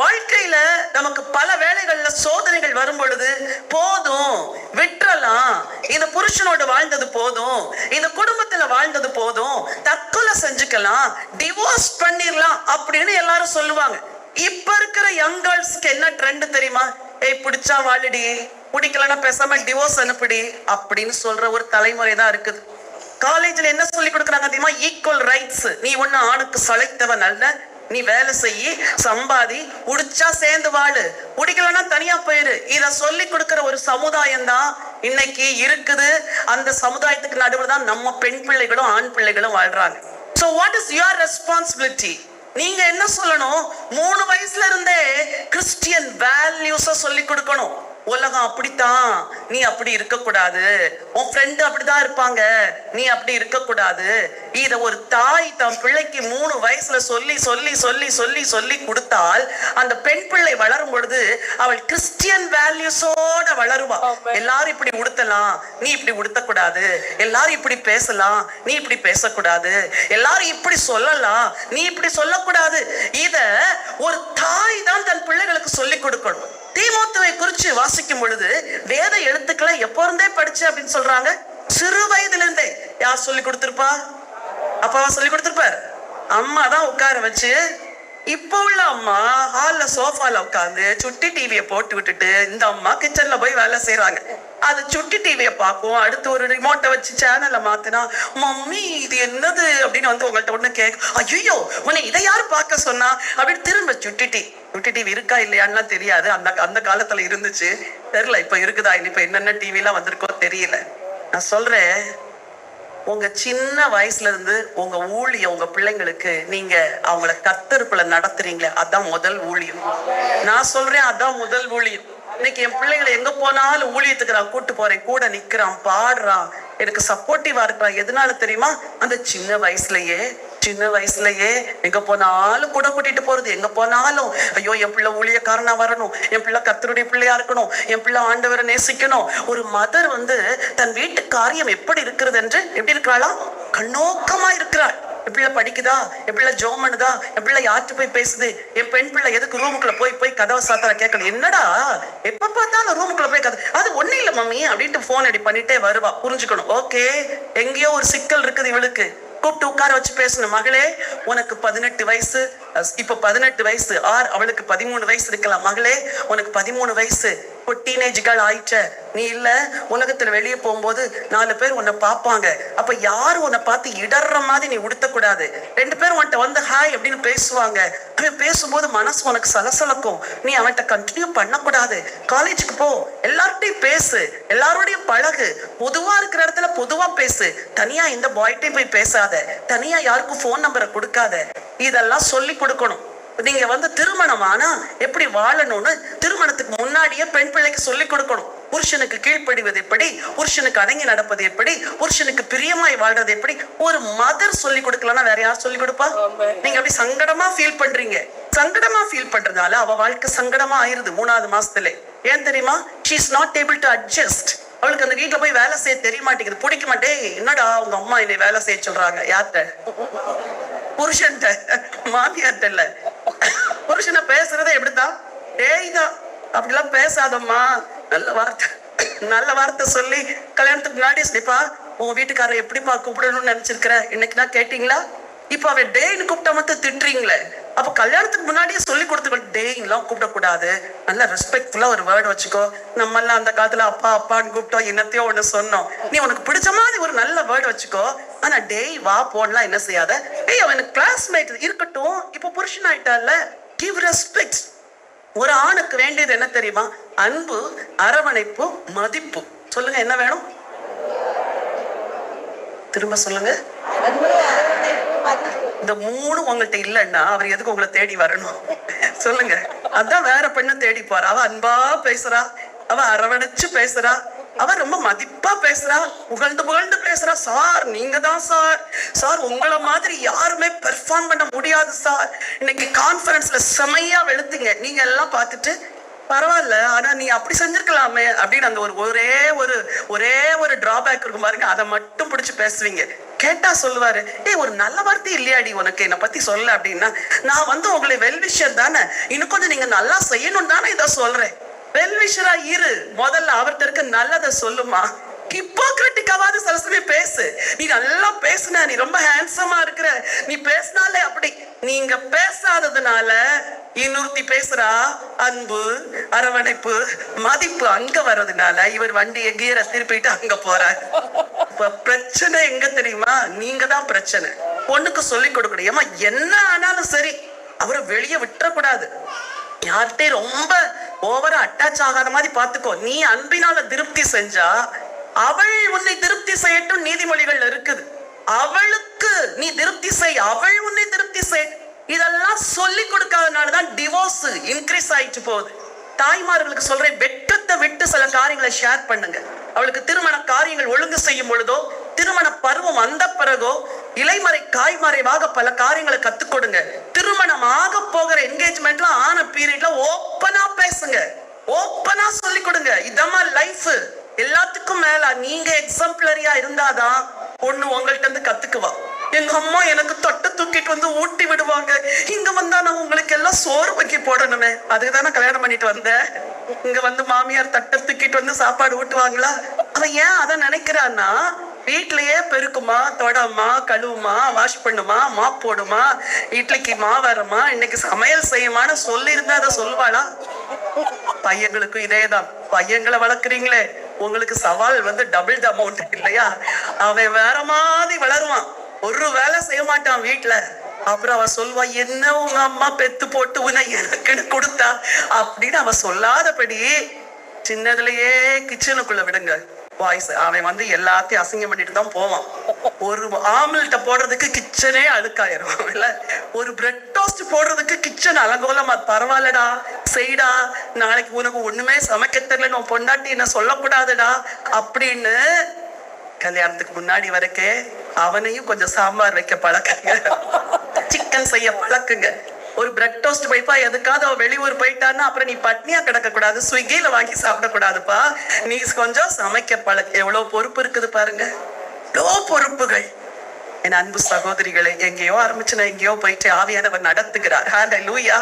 வாழ்க்கையில நமக்கு பல வேலைகள்ல சோதனைகள் வரும் பொழுது போதும் விட்டுறலாம். இந்த புருஷனோட வாழ்ந்தது போதும் இந்த குடும்பத்துல வாழ்ந்தது போதும் தற்கொலை செஞ்சுக்கலாம் டிவோர்ஸ் பண்ணிடலாம் அப்படின்னு எல்லாரும் சொல்லுவாங்க. இப்ப இருக்கிற யங் கேர்ள்ஸ்க்கு என்ன ட்ரெண்ட் தெரியுமா? ஏய் பிடிச்சா வாழுடி பிடிக்கலன்னா பேசாம டிவோர்ஸ் அனுப்புடி அப்படின்னு சொல்ற ஒரு தலைமுறை தான் இருக்குது காலேஜ்ல என்ன சொல்லி கொடுக்குறாங்க தெரியுமா? ஈக்குவல் ரைட்ஸ் நீ ஒண்ணு ஆணுக்கு சளைத்தவன் அல்ல நீ வேலை செய்யி சம்பாதி உடிச்சா சேர்ந்து வாழு. பிடிக்கலன்னா தனியா போயிரு. இத சொல்லி கொடுக்கிற ஒரு சமுதாயம் தான் இன்னைக்கு இருக்குது. அந்த சமுதாயத்துக்கு நடுவில் தான் நம்ம பெண் பிள்ளைகளும் ஆண் பிள்ளைகளும் வாழ்றாங்க. So what is your responsibility நீங்க என்ன சொல்லணும்? மூணு வயசுல இருந்தே கிறிஸ்டியன் வேல்யூஸ சொல்லி கொடுக்கணும். உலகம் அப்படித்தான். நீ அப்படி இருக்க கூடாது உன் ஃப்ரெண்டு அப்படிதான் இருப்பாங்க. நீ அப்படி இருக்க கூடாது இத ஒரு தாய் தன் பிள்ளைக்கு மூணு வயசுல சொல்லி சொல்லி சொல்லி சொல்லி சொல்லி கொடுத்தால் அந்த பெண் பிள்ளை வளரும் பொழுது அவள் கிறிஸ்டியன் வேல்யூஸோட வளருவா. எல்லாரும் இப்படி உடுத்தலாம். நீ இப்படி உடுத்தக்கூடாது. எல்லாரும் இப்படி பேசலாம். நீ இப்படி பேசக்கூடாது. எல்லாரும் இப்படி சொல்லலாம். நீ இப்படி சொல்லக்கூடாது. இத ஒரு தாய் தான் தன் பிள்ளைகளுக்கு சொல்லி கொடுக்கணும். தீமோத்துவை குறிச்சு வாசிக்கும் பொழுது வேத எழுத்துக்களை எப்போ இருந்தே படிச்சு அப்படின்னு சொல்றாங்க? சிறு வயதுல இருந்தே யார் சொல்லி கொடுத்திருப்பா? அப்பாவா சொல்லி கொடுத்திருப்பார். அம்மா தான் உட்கார வச்சு இப்போ உள்ள அம்மா ஹால்ல சோஃபால உட்காந்து சுட்டி டிவியை போட்டு விட்டுட்டு இந்த அம்மா கிச்சன்ல போய் வேலை செய்யறாங்க அதை சுட்டி டிவியை பார்ப்போம். அடுத்து ஒரு ரிமோட்டை வச்சு சேனலை மாத்தினா மம்மி இது என்னது? அப்படின்னு வந்து உங்கள்கிட்ட ஒண்ணு கேட்க ஐயோ உன்னை இதை யாரு பார்க்க சொன்னா? அப்படின்னு திரும்ப சுட்டி டி சுட்டி டிவி இருக்கா இல்லையான்லாம் தெரியாது. அந்த அந்த காலத்துல இருந்துச்சு. தெரியல இப்ப இருக்குதா இல்ல இப்ப என்னென்ன டிவி எல்லாம் வந்திருக்கோ தெரியல. நான் சொல்றேன் உங்க சின்ன வயசுல இருந்து உங்க ஊழிய உங்க பிள்ளைங்களுக்கு நீங்க அவங்கள கத்தருக்குள்ள நடத்துறீங்களே அதான் முதல் ஊழியம். நான் சொல்றேன் அதான் முதல் ஊழியம். இன்னைக்கு என் பிள்ளைங்களை எங்க போனாலும் ஊழியத்துக்கு நான் கூட்டு போறேன். கூட நிக்கிறான் பாடுறான். எனக்கு சப்போர்ட்டிவா இருக்கிறான். எதனால தெரியுமா? அந்த சின்ன வயசுலயே சின்ன வயசுலயே எங்க போனாலும் கூட கூட்டிட்டு போறது. எங்க போனாலும் ஐயோ என் பிள்ளை ஊழியக்காரனா வரணும். என் பிள்ளை கத்தருடைய பிள்ளையா இருக்கணும். என் பிள்ளை ஆண்டவரை நேசிக்கணும். ஒரு மதர் வந்து தன் வீட்டு காரியம் எப்படி இருக்கிறது என்று எப்படி இருக்கிறாளா? கண்ணோக்கமா இருக்கிறாள். எப்படிலாம் படிக்குதா? எப்படிலாம் ஜோம் பண்ணுதா? எப்படிலாம் யார்ட்டு யார்கிட்ட போய் பேசுது? என் பெண் பிள்ளை எதுக்கு ரூமுக்குள்ள போய் போய் கதவை சாத்திர கேட்கணும். என்னடா? எப்ப பார்த்தாலும் ரூமுக்குள்ள போய் கதை அது ஒண்ணு இல்லை மம்மி அப்படின்ட்டு போன் அடி பண்ணிட்டே வருவா. புரிஞ்சுக்கணும். ஓகே எங்கேயோ ஒரு சிக்கல் இருக்குது இவளுக்கு. கூப்பிட்டு உட்கார வச்சு பேசணும். மகளே உனக்கு பதினெட்டு வயசு இப்ப பதினெட்டு வயசு. ஆர் அவளுக்கு பதிமூணு வயசு இருக்கலாம். மகளே உனக்கு பதிமூணு வயசு. இப்போ டீனேஜ் கேர்ள் ஆயிட்ட. நீ இல்ல உலகத்துல வெளியே போகும்போது நாலு பேர் உன்னை பார்ப்பாங்க. அப்ப யாரும் உன்னை பார்த்து இடற மாதிரி நீ உடுத்தக்கூடாது ரெண்டு பேரும் உன்கிட்ட வந்து ஹாய் அப்படின்னு பேசுவாங்க. அவன் பேசும்போது மனசு உனக்கு சலசலக்கும். நீ அவன்கிட்ட கண்டினியூ பண்ணக்கூடாது. காலேஜுக்கு போ. எல்லார்ட்டையும் பேசு. எல்லாரோடையும் பழகு. பொதுவா இருக்கிற இடத்துல பொதுவா பேசு. தனியா இந்த பாய்ட்டையும் போய் பேசாத. தனியா யாருக்கும் ஃபோன் நம்பரை கொடுக்காத. இதெல்லாம் சொல்லி கொடுக்கணும். நீங்க வந்து திருமணம் ஆனா எப்படி வாழணும்னு திருமணம் முன்னாடியே பெண் பிள்ளைக்கு சொல்லி கொடுக்கணும். புருஷனுக்கு கீழ்ப்படிவது எப்படி? புருஷனுக்கு அடங்கி நடப்பது எப்படி? புருஷனுக்கு பிரியமாய் வாழ்றது எப்படி? ஒரு மதர் சொல்லி கொடுக்கலன்னா வேற யார் சொல்லி கொடுப்பா? நீங்க அப்படி சங்கடமா ஃபீல் பண்றீங்க. சங்கடமா ஃபீல் பண்றதால அவ வாழ்க்கை சங்கடமா ஆயிருது மூணாவது மாசத்துல. ஏன் தெரியுமா? She is not able to adjust அவளுக்கு அந்த வீட்டுல போய் வேலை செய்ய தெரிய மாட்டேங்குது. பிடிக்க மாட்டே. என்னடா உங்க அம்மா என்னை வேலை செய்ய சொல்றாங்க? யார்கிட்ட? புருஷன்ட்ட. மாமியார்ட்ட இல்ல. புருஷனை பேசுறதே எப்படித்தான் டேய் தான் அப்படிலாம் பேசாதம்மா. நல்ல வார்த்தை. நல்ல வார்த்தை சொல்லி கல்யாணத்துக்கு முன்னாடி ஸ்லிப்பா உன் வீட்டுக்காரர் எப்படிப்பா கூப்பிடணும்னு நினைச்சிருக்கிற? இன்னைக்கு நான் கேட்டீங்களா? இப்ப அவன் டேய்னு கூப்பிட்டா மட்டும் திட்டுறீங்களே. அப்ப கல்யாணத்துக்கு முன்னாடியே சொல்லி கொடுத்து டேய்லாம் கூப்பிடக்கூடாது. நல்ல ரெஸ்பெக்ட்ஃபுல்லா ஒரு வேர்டு வச்சுக்கோ. நம்ம எல்லாம் அந்த காலத்துல அப்பா அப்பான்னு கூப்பிட்டோம் என்னத்தையோ ஒண்ணு சொன்னோம். நீ உனக்கு பிடிச்ச மாதிரி ஒரு நல்ல வேர்டு வச்சுக்கோ. ஆனா டேய் வா போன்லாம் என்ன செய்யாத? ஏய் அவன் கிளாஸ்மேட் இருக்கட்டும். இப்ப புருஷன் ஆயிட்டால கிவ் ரெஸ்பெக்ட் ஒரு ஆணுக்கு வேண்டியது என்ன தெரியுமா? அன்பு அரவணைப்பு மதிப்பு. சொல்லுங்க என்ன வேணும்? திரும்ப சொல்லுங்க. இந்த மூணு உங்கள்கிட்ட இல்லைன்னா அவர் எதுக்கு உங்களை தேடி வரணும்? சொல்லுங்க. அதான் வேற பெண்ணை தேடி போறா. அவ அன்பா பேசுறா. அவ அரவணைச்சு பேசுறா. அவ ரொம்ப மதிப்பா பேசுறா. புகழ்ந்து புகழ்ந்து பேசுறா. சார் நீங்க தான் சார். சார் உங்களை மாதிரி யாருமே பெர்ஃபார்ம் பண்ண முடியாது சார் இன்னைக்கு கான்ஃபரன்ஸ்ல செமையா வெளுத்துங்க. நீங்க எல்லாம் பார்த்துட்டு பரவாயில்ல ஆனா நீ அப்படி செஞ்சிருக்கலாமே அப்படின்னு அந்த ஒரு ஒரே ஒரு ஒரே ஒரு டிராபேக் இருக்கும் பாருங்க. அதை மட்டும் பிடிச்சி பேசுவீங்க. கேட்டா சொல்லுவாரு ஏய் ஒரு நல்ல வார்த்தை இல்லையாடி உனக்கு. என்னை பத்தி சொல்ல அப்படின்னா நான் வந்து உங்களை வெல்விஷர் தானே. இன்னும் கொஞ்சம் நீங்க நல்லா செய்யணும் தானே இதை சொல்றேன். வெல்விஷரா இரு. முதல்ல அவர்கிட்ட இருக்க நல்லதை சொல்லுமா? ஹிப்போக்ரட்டிக்காவது சரஸ்வதி பேசு. நீ நல்லா பேசுன நீ ரொம்ப ஹேண்ட்ஸமா இருக்கிற. நீ பேசினாலே அப்படி. நீங்க பேசாததுனால இன்னொருத்தி பேசுறா அன்பு அரவணைப்பு மதிப்பு அங்க வர்றதுனால இவர் வண்டியை கீரை திருப்பிட்டு அங்க போறாரு. இப்ப பிரச்சனை எங்க தெரியுமா? நீங்க தான் பிரச்சனை. பொண்ணுக்கு சொல்லி கொடுக்கணும். ஏமா என்ன ஆனாலும் சரி அவரை வெளியே விட்டுறக்கூடாது. யார்கிட்டயும் ரொம்ப ஓவரா அட்டாச் ஆகாத மாதிரி பாத்துக்கோ நீ அன்பினால திருப்தி செஞ்சா அவள் உன்னை திருப்தி செய்யட்டும் நீதிமொழிகள் இருக்குது. அவளுக்கு நீ திருப்தி செய் அவள் உன்னை திருப்தி செய். இதெல்லாம் சொல்லி கொடுக்காதனாலதான் டிவோர்ஸ் இன்க்ரீஸ் ஆயிட்டு போகுது. தாய்மார்களுக்கு சொல்றேன் வெட்டத்தை விட்டு சில காரியங்களை ஷேர் பண்ணுங்க. அவளுக்கு திருமண காரியங்கள் ஒழுங்கு செய்யும் பொழுதோ திருமண பருவம் வந்த பிறகோ இலைமறை காய்மறைவாக பல காரியங்களை கத்துக் கொடுங்க. திருமணம் ஆக போகிற என்கேஜ்மெண்ட்ல ஆன பீரியட்ல ஓப்பனா பேசுங்க. ஓப்பனா சொல்லி கொடுங்க. இதமா லைஃப் எல்லாத்துக்கும் மேல நீங்க எக்ஸாம்பிளரியா இருந்தாதான் பொண்ணு உங்கள்ட்ட இருந்து கத்துக்குவா. எங்க அம்மா எனக்கு தொட்டு தூக்கிட்டு வந்து ஊட்டி விடுவாங்க. இங்க வந்தா நான் உங்களுக்கு எல்லாம் சோறு வைக்க போடணுமே. அதுக்கு நான் கல்யாணம் பண்ணிட்டு வந்தேன். இங்க வந்து மாமியார் தட்டை தூக்கிட்டு வந்து சாப்பாடு ஊட்டுவாங்களா? அவன் ஏன் அதை நினைக்கிறான்னா வீட்லயே பெருக்குமா தொடமா கழுவுமா வாஷ் பண்ணுமா மா போடுமா இட்லிக்கு மாவரமா இன்னைக்கு சமையல் செய்யுமான்னு சொல்லி இருந்தா அதை சொல்வாளா பையங்களுக்கும் இதேதான். பையங்களை வளர்க்குறீங்களே. உங்களுக்கு சவால் வந்து டபுள் த அமௌண்ட் இல்லையா? அவன் வேற மாதிரி வளருவான். ஒரு வேலை செய்ய மாட்டான் வீட்டுல அப்புறம் அவ சொல்வா என்ன உங்க அம்மா பெத்து போட்டு உன எனக்குன்னு கொடுத்தா? அப்படின்னு அவ சொல்லாதபடி சின்னதுலயே கிச்சனுக்குள்ள விடுங்க. வாய்ஸ் அவன் வந்து எல்லாத்தையும் அசிங்கம் பண்ணிட்டு தான் போவான். ஒரு ஆம்லெட்ட போடுறதுக்கு கிச்சனே அழுக்காயிரும். இல்ல ஒரு பிரெட் டோஸ்ட் போடுறதுக்கு கிச்சன் அலங்கோலமா பரவாயில்லடா. செய்டா. நாளைக்கு உனக்கு ஒண்ணுமே சமைக்க தெரியல. உன் பொண்டாட்டி என்ன சொல்லக்கூடாதுடா. அப்படின்னு கல்யாணத்துக்கு முன்னாடி வரைக்கே அவனையும் கொஞ்சம் சாம்பார் வைக்க பழக்கங்க. சிக்கன் செய்ய பழக்குங்க. ஒரு பிரெட் டோஸ்ட் போய்ப்பா எதுக்காவது அவ வெளியூர் போயிட்டான்னா அப்புறம் நீ பட்னியா கிடக்க கூடாது ஸ்விக்கியில வாங்கி சாப்பிடக்கூடாதுப்பா. நீ கொஞ்சம் சமைக்க பழக்க எவ்வளவு பொறுப்பு இருக்குது பாருங்க. எவ்வளோ பொறுப்புகள். என் அன்பு சகோதரிகளை எங்கேயோ ஆரம்பிச்சு நான் எங்கேயோ போயிட்டு ஆவியானவர் நடத்துகிறார். லூயா